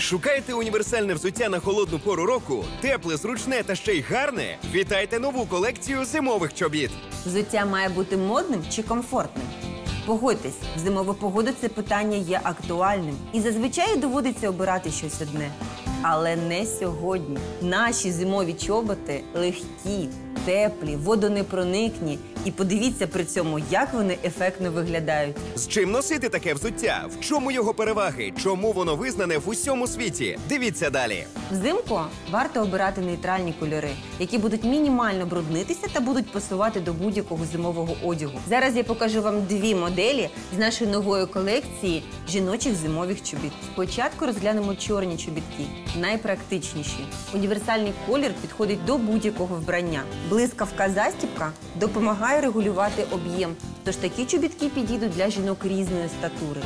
Шукаєте універсальне взуття на холодну пору року, тепле, зручне та ще й гарне? Вітайте нову колекцію зимових чобіт. Взуття має бути модним чи комфортним? Погодьтесь, в зимову погоду це питання є актуальним і зазвичай доводиться обирати щось одне. Але не сьогодні. Наші зимові чоботи легкі, теплі, водонепроникні. І подивіться при цьому, як вони ефектно виглядають. З чим носити таке взуття? В чому його переваги? Чому воно визнане в усьому світі? Дивіться далі. Взимку варто обирати нейтральні кольори, які будуть мінімально бруднитися та будуть пасувати до будь-якого зимового одягу. Зараз я покажу вам дві моделі з нашої нової колекції жіночих зимових чобіт. Спочатку розглянемо чорні чобітки, найпрактичніші. Універсальний колір підходить до будь-якого вбрання. Блискавка застібка допомагає регулювати об'єм, тож такі чобітки підійдуть для жінок різної статури.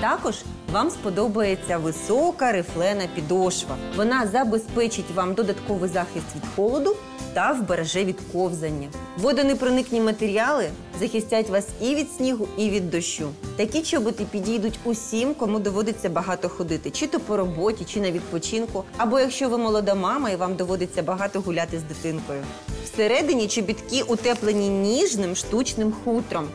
Також вам сподобається висока рифлена підошва. Вона забезпечить вам додатковий захист від холоду та вбереже від ковзання. Водонепроникні матеріали захистять вас і від снігу, і від дощу. Такі чоботи підійдуть усім, кому доводиться багато ходити, чи то по роботі, чи на відпочинку, або якщо ви молода мама і вам доводиться багато гуляти з дитинкою. Всередині чобітки утеплені ніжним штучним хутром.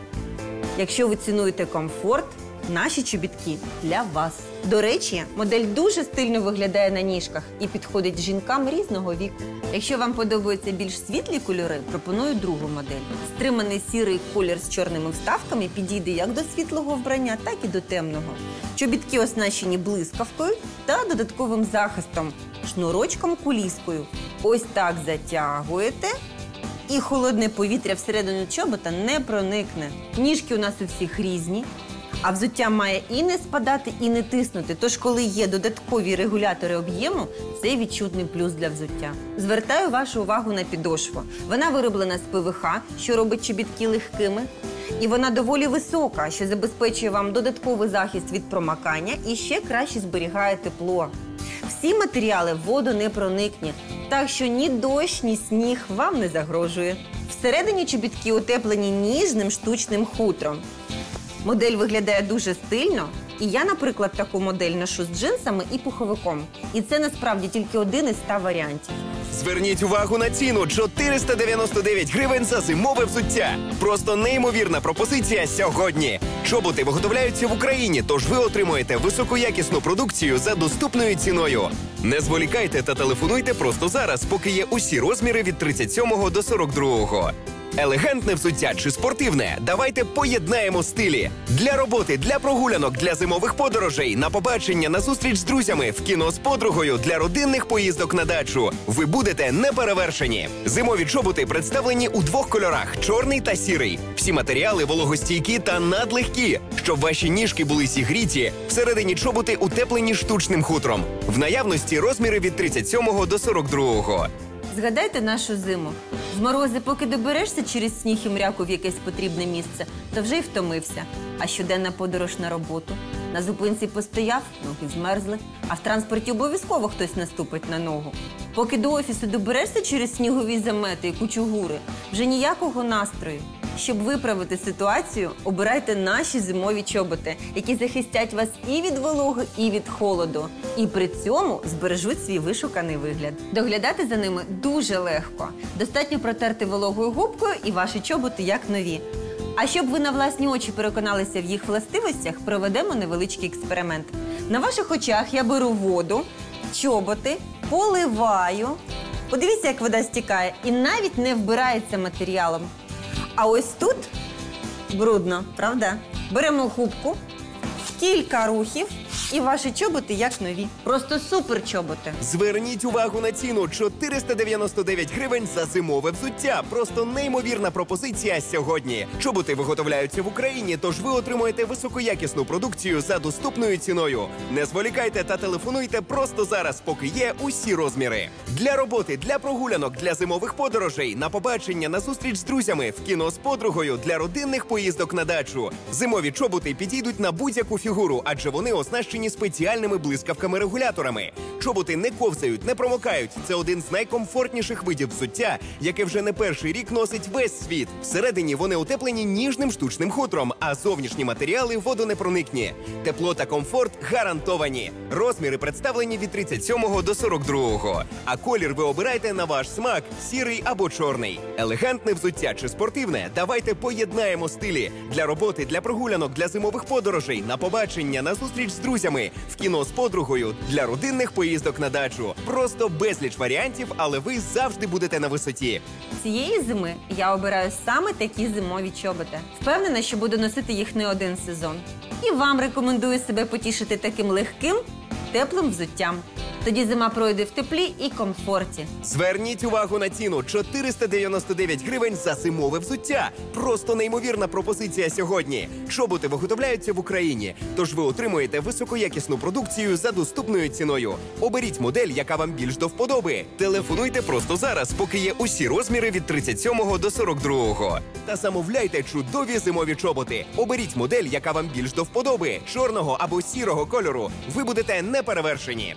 Якщо ви цінуєте комфорт, наші чобітки для вас. До речі, модель дуже стильно виглядає на ніжках і підходить жінкам різного віку. Якщо вам подобаються більш світлі кольори, пропоную другу модель. Стриманий сірий колір з чорними вставками підійде як до світлого вбрання, так і до темного. Чобітки оснащені блискавкою та додатковим захистом, шнурочком куліскою. Ось так затягуєте і холодне повітря всередину чобота не проникне. Ніжки у нас у всіх різні, а взуття має і не спадати, і не тиснути. Тож, коли є додаткові регулятори об'єму, це відчутний плюс для взуття. Звертаю вашу увагу на підошву. Вона вироблена з ПВХ, що робить чобітки легкими. І вона доволі висока, що забезпечує вам додатковий захист від промакання і ще краще зберігає тепло. Всі матеріали водонепроникні, так що ні дощ, ні сніг вам не загрожує. Всередині чобітки утеплені ніжним штучним хутром. Модель виглядає дуже стильно. І я, наприклад, таку модель ношу з джинсами і пуховиком. І це насправді тільки один із ста варіантів. Зверніть увагу на ціну 499 гривень за зимове взуття. Просто неймовірна пропозиція сьогодні. Чоботи виготовляються в Україні, тож ви отримуєте високоякісну продукцію за доступною ціною. Не зволікайте та телефонуйте просто зараз, поки є усі розміри від 37 до 42. Елегантне взуття чи спортивне. Давайте поєднаємо стилі для роботи, для прогулянок, для зимових подорожей, на побачення, на зустріч з друзями, в кіно з подругою, для родинних поїздок на дачу. Ви будете неперевершені. Зимові чоботи представлені у двох кольорах: чорний та сірий. Всі матеріали вологостійкі та надлегкі, щоб ваші ніжки були зігріті. Всередині чоботи утеплені штучним хутром. В наявності розміри від 37 до 42. Згадайте нашу зиму. З морози, поки доберешся через сніг і мряку в якесь потрібне місце, то вже й втомився. А щоденна подорож на роботу. На зупинці постояв, ноги змерзли, а в транспорті обов'язково хтось наступить на ногу. Поки до офісу доберешся через снігові замети і кучугури, вже ніякого настрою. Щоб виправити ситуацію, обирайте наші зимові чоботи, які захистять вас і від вологи, і від холоду. І при цьому збережуть свій вишуканий вигляд. Доглядати за ними дуже легко. Достатньо протерти вологою губкою, і ваші чоботи як нові. А щоб ви на власні очі переконалися в їх властивостях, проведемо невеличкий експеримент. На ваших очах я беру воду, чоботи, поливаю. Подивіться, як вода стікає, і навіть не вбирається матеріалом. А ось тут брудно, правда? Беремо губку, кілька рухів, і ваші чоботи як нові. Просто супер чоботи. Зверніть увагу на ціну 499 гривень за зимове взуття. Просто неймовірна пропозиція сьогодні. Чоботи виготовляються в Україні, тож ви отримуєте високоякісну продукцію за доступною ціною. Не зволікайте та телефонуйте просто зараз, поки є усі розміри. Для роботи, для прогулянок, для зимових подорожей, на побачення, на зустріч з друзями, в кіно з подругою, для родинних поїздок на дачу. Зимові чоботи підійдуть на будь-яку фігуру, адже вони оснащені оснащені спеціальними блискавками-регуляторами. Чоботи не ковзають, не промокають. Це один з найкомфортніших видів взуття, яке вже не перший рік носить весь світ. Всередині вони утеплені ніжним штучним хутром, а зовнішні матеріали водонепроникні. Тепло та комфорт гарантовані. Розміри представлені від 37 до 42. А колір ви обираєте на ваш смак сірий або чорний. Елегантне взуття чи спортивне. Давайте поєднаємо стилі для роботи, для прогулянок, для зимових подорожей, на побачення, на зустріч з друзями, в кіно з подругою, для родинних поїздок на дачу. Просто безліч варіантів, але ви завжди будете на висоті. Цієї зими я обираю саме такі зимові чоботи. Впевнена, що буду носити їх не один сезон. І вам рекомендую себе потішити таким легким, теплим взуттям. Тоді зима пройде в теплі і комфорті. Зверніть увагу на ціну 499 гривень за зимове взуття. Просто неймовірна пропозиція сьогодні. Чоботи виготовляються в Україні, тож ви отримуєте високоякісну продукцію за доступною ціною. Оберіть модель, яка вам більш до вподоби. Телефонуйте просто зараз, поки є усі розміри від 37 до 42. Та замовляйте чудові зимові чоботи. Оберіть модель, яка вам більш до вподоби, чорного або сірого кольору. Ви будете неперевершені.